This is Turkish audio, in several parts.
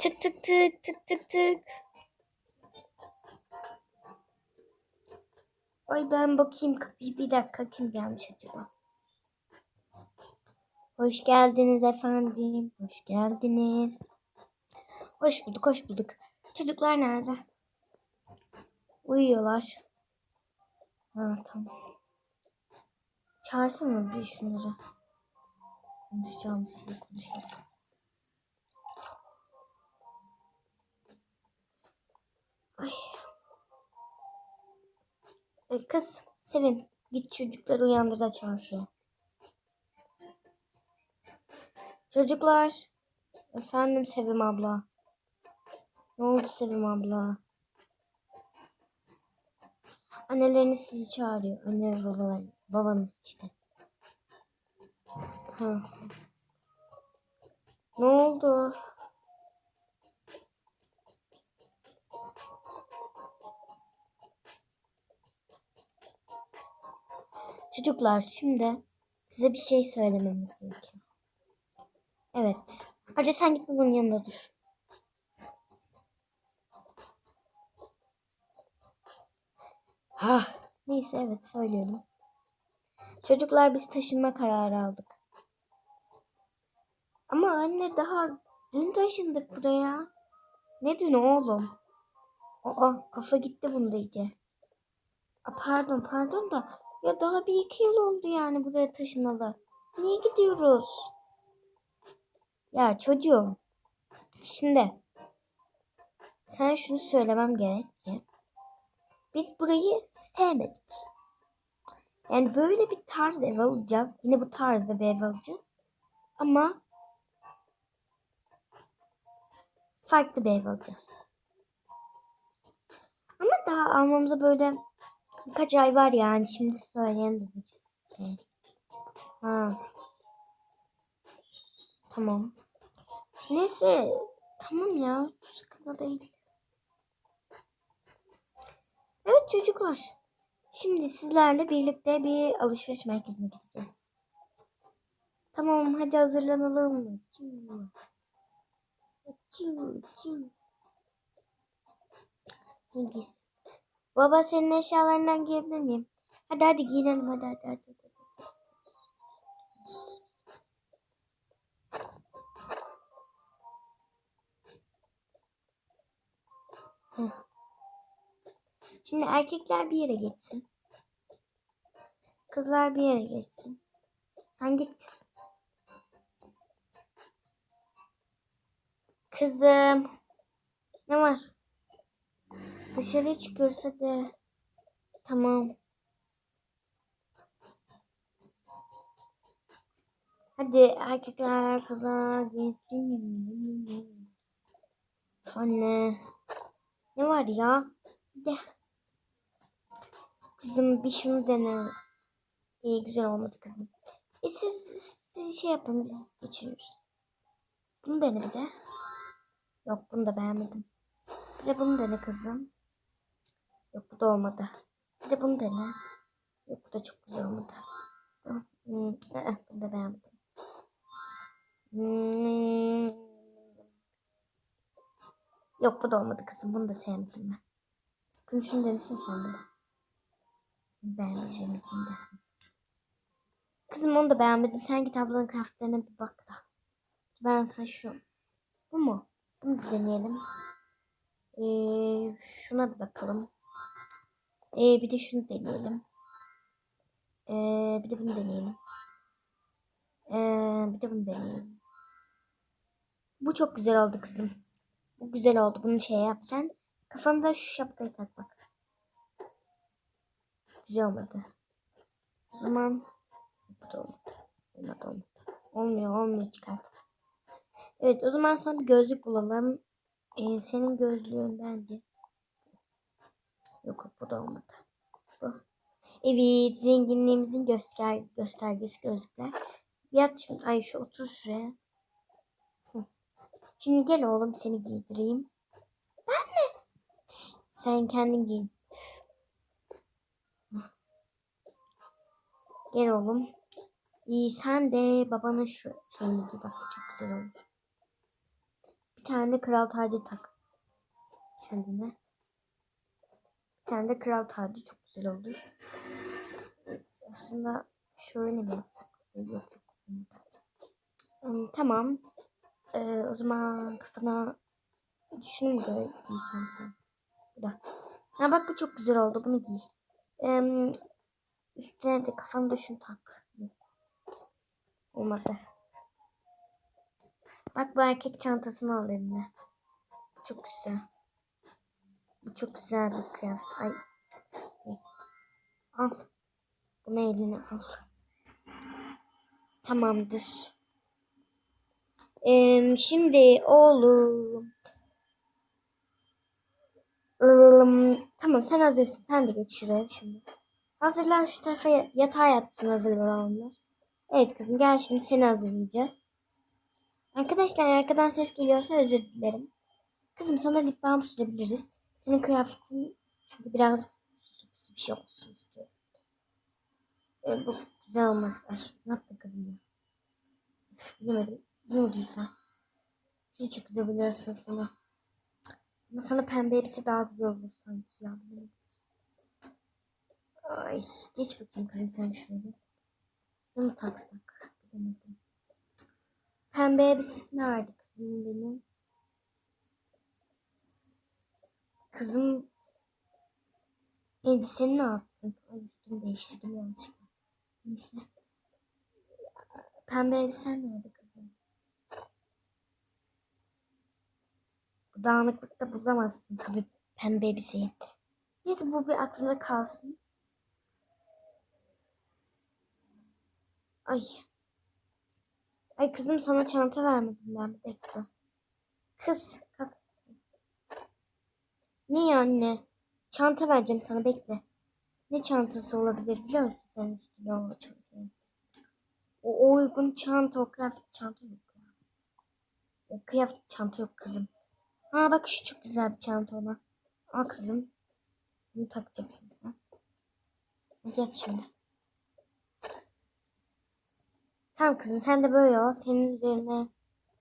Tık tık tık tık tık tık. Ay ben bakayım kapıyı bir dakika kim gelmiş acaba? Hoş geldiniz efendim. Hoş geldiniz. Hoş bulduk, hoş bulduk. Çocuklar nerede? Uyuyorlar. Ha tamam. Çağırsana bir şunları. Konuşacağım şey konuşalım. Ay. Ay kız Sevim git çocukları uyandır da çağır şuraya. Çocuklar. Efendim Sevim abla. Ne oldu Sevim abla? Anneleriniz sizi çağırıyor. Anne ve babalar, babanız işte. Ha. Ne oldu? Çocuklar şimdi size bir şey söylememiz gerekiyor. Evet. Önce sen git bunun yanında dur. Ha, neyse evet söyleyelim. Çocuklar biz taşınma kararı aldık. Ama anne daha dün taşındık buraya. Ne dün oğlum? Aa kafa gitti bunda iyice. Aa, pardon pardon da ya daha bir iki yıl oldu yani buraya taşınalı. Niye gidiyoruz? Ya çocuğum. Şimdi sen şunu söylemem gerek ki biz burayı sevmedik. Yani böyle bir tarz ev alacağız. Yine bu tarzda bir ev alacağız. Ama farklı bir ev alacağız. Ama daha almamıza böyle birkaç ay var yani. Şimdi söyleyeyim dedik. Şey. Ha. Tamam. Neyse. Tamam ya. Sıkıntı değil. Evet çocuklar. Şimdi sizlerle birlikte bir alışveriş merkezine gideceğiz. Tamam hadi hazırlanalım. Çiu. Çiu, çiu. Ne giysin? Baba senin eşyalarından giyebilir miyim? Hadi hadi giyinelim hadi hadi hadi. hadi. Şimdi erkekler bir yere geçsin. Kızlar bir yere geçsin. Sen git. Kızım. Ne var? Dışarıya çıkıyoruz hadi. Tamam. Hadi erkekler kızlar geçsin. Of Anne. Ne var ya? De. Kızım bir şunu dene. İyi güzel olmadı kızım. E siz, siz şey yapın biz geçiyoruz. Bunu dene bir de. Yok bunu da beğenmedim. Bir de bunu dene kızım. Yok bu da olmadı. Bir de bunu dene. Yok bu da çok güzel olmadı. Hmm, ı-ı, bunu da beğenmedim. Hmm. Yok bu da olmadı kızım. Bunu da sevmedim ben. Kızım şunu denesin sen de. Beğenmeyeceğim içinde. Kızım onu da beğenmedim. Sen git ablanın kıyafetlerine bir bak da. Ben şu. Bu mu? Bunu deneyelim. Ee, şuna bir bakalım. Ee, bir de şunu deneyelim. Ee, bir de bunu deneyelim. Ee, bir de bunu deneyelim. Bu çok güzel oldu kızım. Bu güzel oldu. Bunu şey yap sen. Kafanda şu şapkayı tak bak. Güzel olmadı. O zaman bu da olmadı. Olmadı olmadı. Olmuyor olmuyor çıkart. Evet o zaman sana bir gözlük bulalım. Ee, senin gözlüğün bence. Yok bu da olmadı. Bu. Evet zenginliğimizin göster göstergesi gözlükler. Yat şimdi. Ay şu otur şuraya. Hı. Şimdi gel oğlum seni giydireyim. Ben mi? Şşt, sen kendin giyin. Gel oğlum. İyi sen de babanın şu şeyini giy bak çok güzel olmuş. Bir tane kral tacı tak. Kendine. Tane de kral tacı çok güzel oldu. Aslında şöyle mi yapsak? Yok yok. Hmm, tamam. Ee, o zaman kafana mu göre giysen sen? Bu da. Ha bak bu çok güzel oldu. Bunu giy. Ee, üstüne de kafana da şunu tak. Olmadı. Bak bu erkek çantasını al eline. Çok güzel. Bu çok güzel bir kıyafet. Ay. Al. Bunu eline al. Tamamdır. Ee, şimdi oğlum. Iı, tamam sen hazırsın. Sen de geç şuraya şimdi. Hazırlan şu tarafa ya- yatağa yatsın hazır olanlar. Evet kızım gel şimdi seni hazırlayacağız. Arkadaşlar arkadan ses geliyorsa özür dilerim. Kızım sana lip balm sürebiliriz. Senin kıyafetin çünkü biraz süslü püslü bir şey olsun istiyorum. Ee, bu güzel olmaz. Ay ne yaptın kızım ya? Üf, bilemedim. Ne olduysa. Hiç çok güzel biliyorsun sana. Ama sana pembe elbise daha güzel olur sanki ya. Ay geç bakayım kızım sen şöyle. Şunu taksak? Bilemedim. Pembe elbisesi nerede kızım benim? Kızım elbiseni ne yaptın? Ay üstümü değiştirdim yanlışlıkla. Neyse. Pembe elbisen nerede kızım? Bu dağınıklıkta bulamazsın tabii pembe elbiseyi. Neyse bu bir aklımda kalsın. Ay. Ay kızım sana çanta vermedim ben bir dakika. Kız. Niye anne? Çanta vereceğim sana bekle. Ne çantası olabilir biliyor musun sen üstüne o çantayı? O, o uygun çanta o kıyafet çanta yok ya. O kıyafet çanta yok kızım. Ha bak şu çok güzel bir çanta ona. Al kızım. Bunu takacaksın sen. Yat şimdi. Tamam kızım sen de böyle ol. Senin üzerine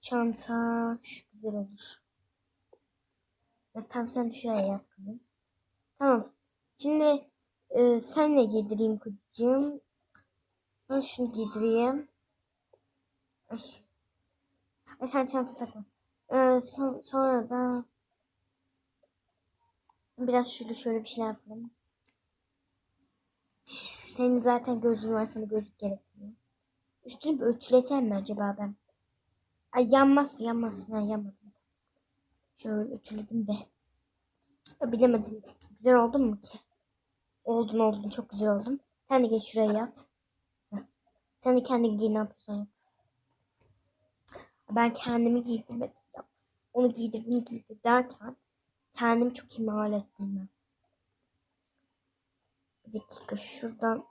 çanta şu güzel olur. Ya, tamam sen şuraya yat kızım. Tamam. Şimdi e, senle giydireyim kocacığım. Sana şunu giydireyim. Ay. Ay sen çanta takma. Ee, son- sonra da biraz şöyle şöyle bir şey yapalım. Senin zaten gözün var sana gözlük gerekmiyor. Üstünü bir ütülesem mi acaba ben? Ay yanmaz yanmasın ha yanmasın. Şöyle ütüledim. Ya, bilemedim. Güzel oldun mu ki? Oldun oldun çok güzel oldun. Sen de geç şuraya yat. Sen de kendin giy ne yap. Ben kendimi giydirmedim. Ya. Onu giydir bunu giydir derken kendimi çok ihmal ettim ben. Bir dakika şuradan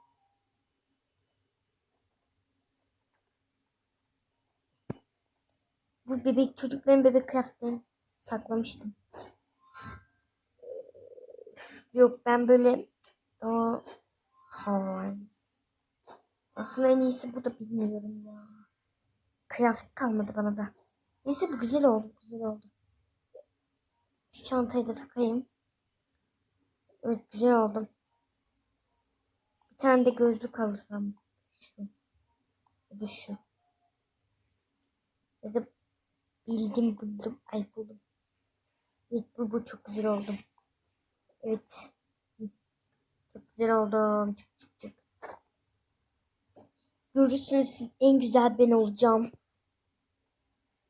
bu bebek çocukların bebek kıyafetlerini saklamıştım. Yok ben böyle daha Times. Aslında en iyisi bu da bilmiyorum ya. Kıyafet kalmadı bana da. Neyse bu güzel oldu. Güzel oldu. Şu çantayı da takayım. Evet güzel oldum. Bir tane de gözlük alırsam. Şu. Ya şu. Ya da bildim buldum. Ay buldum. Evet bu, bu çok güzel oldu. Evet. Çok güzel oldum. Çık çık çık. Görürsünüz siz en güzel ben olacağım.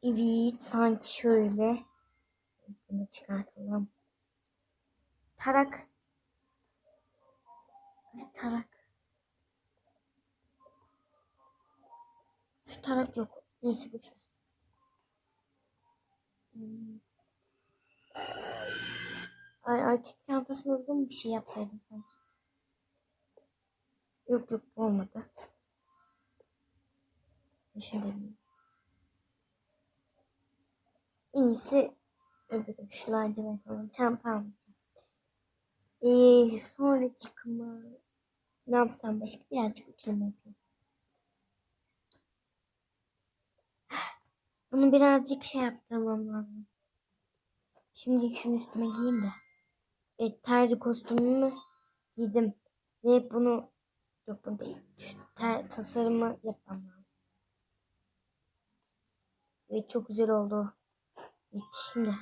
Evet sanki şöyle. Bunu çıkartalım. Tarak. Tarak. Şu tarak yok. Neyse ver. Hmm. Ay erkek çantasına uygun bir şey yapsaydım sanki. Yok yok bu olmadı. Deneyeyim. En iyisi öbürü şu lacivert olan çanta alacağım. Ee, sonra çıkma. Ne yapsam başka birazcık ütüleme yapayım. Bunu birazcık şey yaptırmam lazım. Şimdi şunu üstüme giyeyim de. Evet tercih kostümümü giydim. Ve bunu yok bu değil. Ter, tasarımı yapmam lazım. Evet çok güzel oldu. Evet şimdi.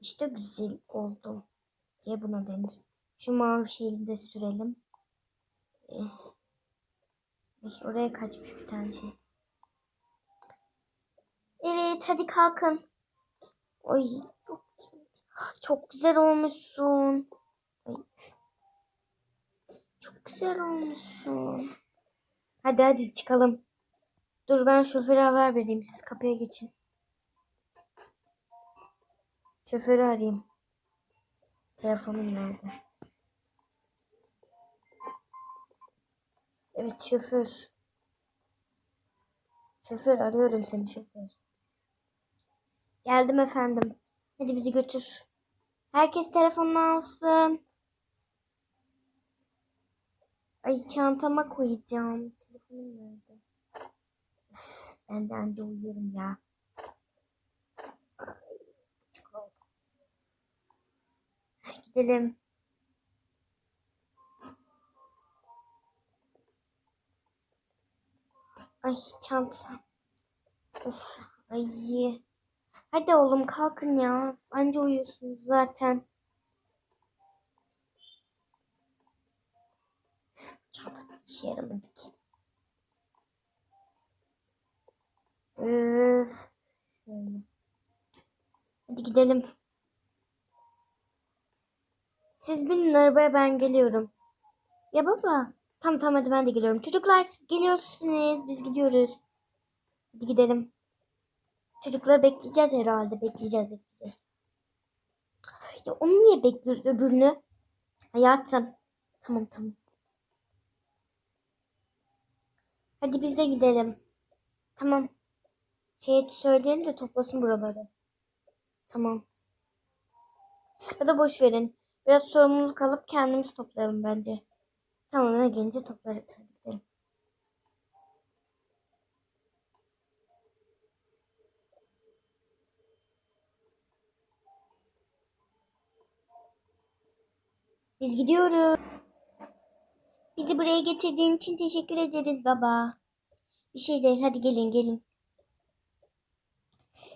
İşte güzel oldu diye buna denir. Şu mavi şeyi de sürelim. Eh, Oraya kaçmış bir tane şey. Evet hadi kalkın. Ay çok, güzel olmuşsun. Çok güzel olmuşsun. Hadi hadi çıkalım. Dur ben şoföre haber vereyim. Siz kapıya geçin. Şoförü arayayım. Telefonum nerede? Evet şoför. Şoför arıyorum seni şoför. Geldim efendim. Hadi bizi götür. Herkes telefonunu alsın. Ay çantama koyacağım. Telefonum nerede? Üf, de uyuyorum ya. Gidelim. Ay çantam. Of, ay. Hadi oğlum kalkın ya. Anca uyuyorsunuz zaten. Çantada işe yaramadı ki. Öf. Hadi gidelim. Siz binin arabaya ben geliyorum. Ya baba. Tamam tamam hadi ben de geliyorum. Çocuklar siz geliyorsunuz. Biz gidiyoruz. Hadi gidelim. Çocukları bekleyeceğiz herhalde. Bekleyeceğiz bekleyeceğiz. Ya onu niye bekliyoruz öbürünü? Hayatım. Tamam tamam. Hadi biz de gidelim. Tamam. Şey söyleyelim de toplasın buraları. Tamam. Ya da boş verin. Biraz sorumluluk alıp kendimiz toplayalım bence. Tamam eve gelince toplarız. Hadi gidelim. Biz gidiyoruz. Bizi buraya getirdiğin için teşekkür ederiz baba. Bir şey değil. Hadi gelin gelin.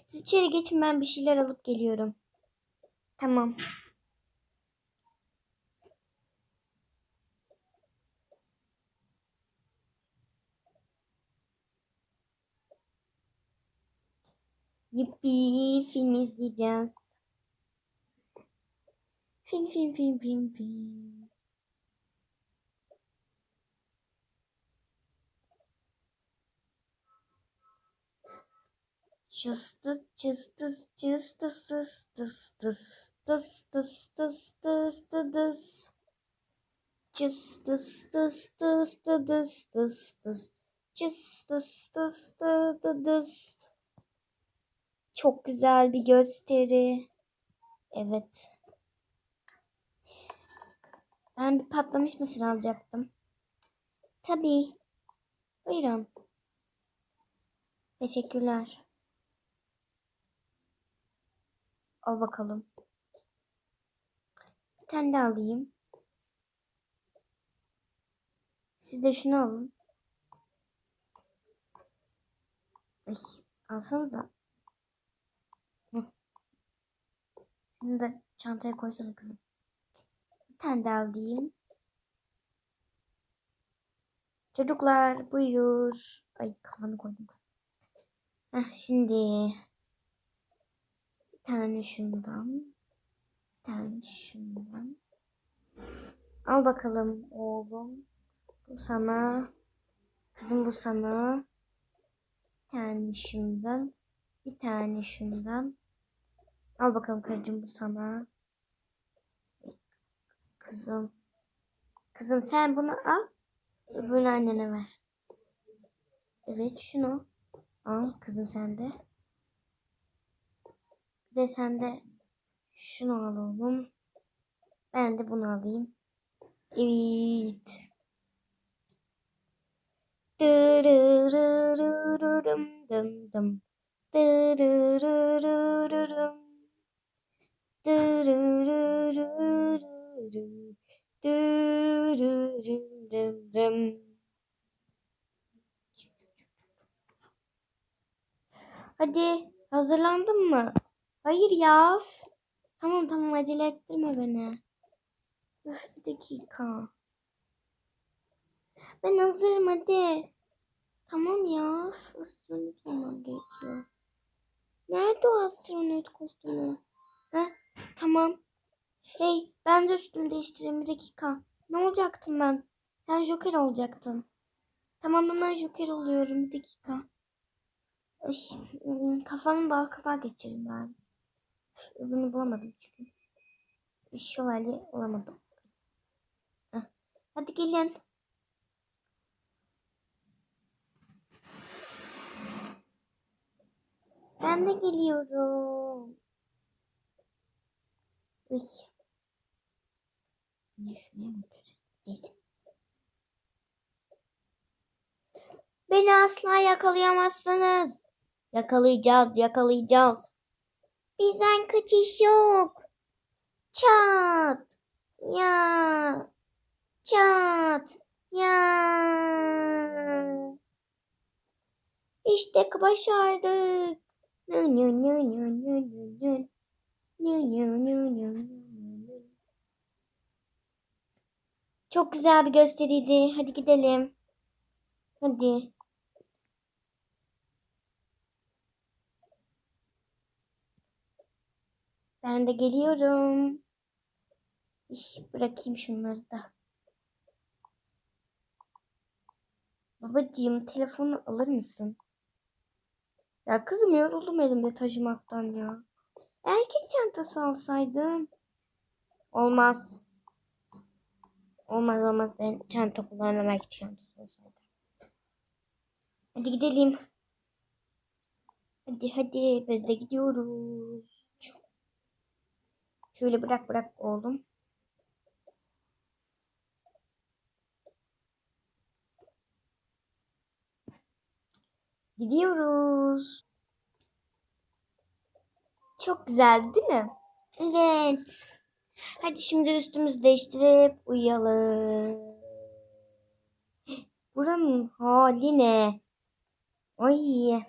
Siz içeri geçin ben bir şeyler alıp geliyorum. Tamam. Yippi film izleyeceğiz. Fin fin fin fin fin. Cıstıs cıstıs cıstıs cıstıs cıstıs cıstıs cıstıs cıstıs Cıstıs cıstıs cıstıs cıstıs Cıstıs cıstıs cıstıs Çok güzel bir gösteri. Evet. Ben bir patlamış mısır alacaktım. Tabii. Buyurun. Teşekkürler. Al bakalım. Bir tane de alayım. Siz de şunu alın. Ay, alsanıza. Şunu da çantaya koysana kızım. Tane de alayım. Çocuklar buyur. Ay kafanı koydum kızım. Heh, şimdi bir tane şundan. Bir tane şundan. Al bakalım oğlum. Bu sana. Kızım bu sana. Bir tane şundan. Bir tane şundan. Al bakalım karıcığım bu sana. Kızım. Kızım sen bunu al. Öbürünü annene ver. Evet şunu. Al kızım sen de. Bir de sen de şunu al oğlum. Ben de bunu alayım. Evet. Dırırırırırım dım dım. Dırırırırırım. Dırırırırırım. Hadi hazırlandın mı? Hayır ya. Tamam tamam acele ettirme beni. Üf, bir dakika. Ben hazırım hadi. Tamam ya. Astronot olmam gerekiyor. Nerede o astronot kostümü? Heh, tamam. Hey ben de üstümü değiştireyim bir dakika. Ne olacaktım ben? Sen Joker olacaktın. Tamam hemen Joker oluyorum bir dakika. Ay, ım, kafanın bal kapağı geçireyim ben. Öbürünü bulamadım çünkü. Şövalye olamadım. Hadi gelin. Ben de geliyorum. Uy. Ne şuraya mı oturayım? Beni asla yakalayamazsınız. Yakalayacağız, yakalayacağız. Bizden kaçış yok. Çat. Ya. Çat. Ya. İşte başardık. Nı nı nı nı nı nı nı. Nı nı nı nı nı Çok güzel bir gösteriydi. Hadi gidelim. Hadi. Ben de geliyorum. İş, bırakayım şunları da. Babacığım telefonu alır mısın? Ya kızım yoruldum elimde taşımaktan ya. Erkek çantası alsaydın. Olmaz. Olmaz olmaz ben çanta kullanmam erkek. Hadi gidelim. Hadi hadi biz de gidiyoruz. Şöyle bırak bırak oğlum. Gidiyoruz. Çok güzel değil mi? Evet. Hadi şimdi üstümüzü değiştirip uyuyalım. Buranın hali ne? Ay.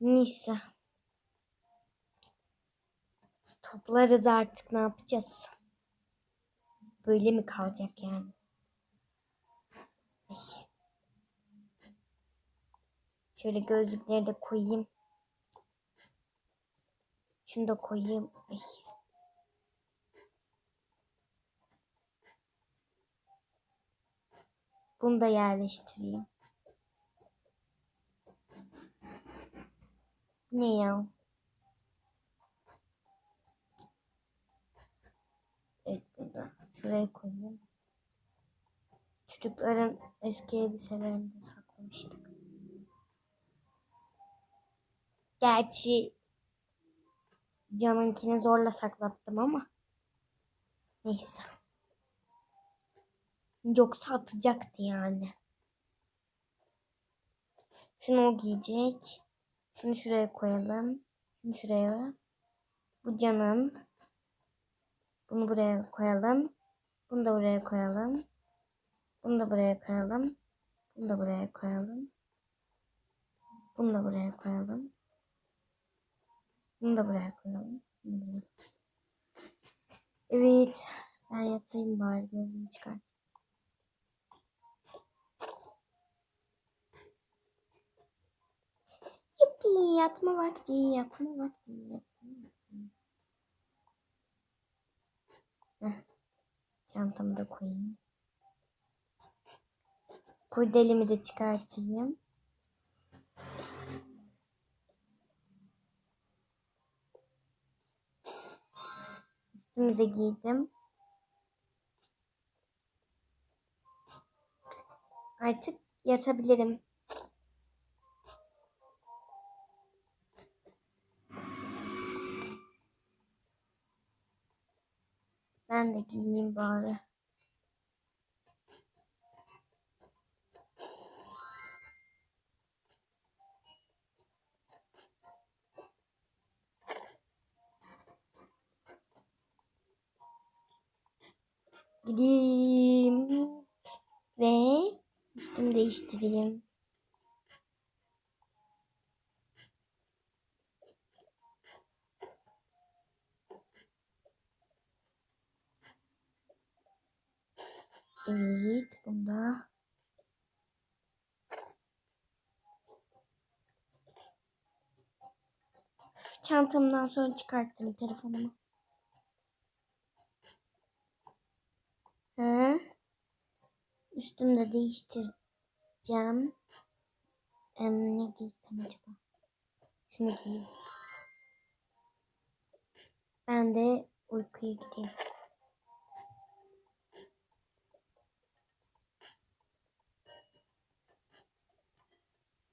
Neyse. Toplarız artık ne yapacağız? Böyle mi kalacak yani? Ay. Şöyle gözlükleri de koyayım. Şunu da koyayım. Ay. Bunu da yerleştireyim. Ne ya? Evet burada. Şuraya koyayım. Çocukların eski elbiselerini de saklamıştık. Gerçi Can'ınkini zorla saklattım ama. Neyse. Yoksa atacaktı yani. Şunu o giyecek. Şunu şuraya koyalım. Şunu şuraya. Bu Can'ın. Bunu buraya koyalım. Bunu da buraya koyalım. Bunu da buraya koyalım. Bunu da buraya koyalım. Bunu da buraya koyalım. Bunu da buraya koyalım. Evet. Ben yatayım bari gözümü çıkart. Yuppi yatma vakti yatma vakti yatma vakti. Heh, Çantamı da koyayım. Kurdelemi de çıkartayım. Üstümü de giydim. Artık yatabilirim. Ben de giyineyim bari. Gideyim. Ve üstümü değiştireyim. Evet, bunda. Çantamdan sonra çıkarttım telefonumu. Ha? Üstümü de değiştireceğim. Em, ne giysem acaba? Şunu giyeyim. Ben de uykuya gideyim.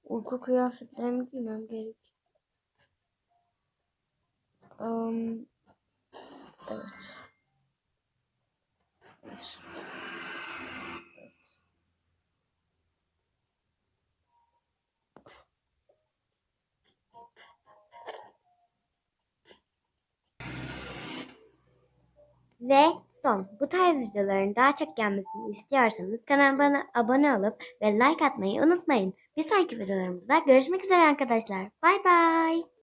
Uyku kıyafetlerimi giymem gerek. Um, evet. Ve son. Bu tarz videoların daha çok gelmesini istiyorsanız kanalıma abone olup ve like atmayı unutmayın. Bir sonraki videolarımızda görüşmek üzere arkadaşlar. Bay bay.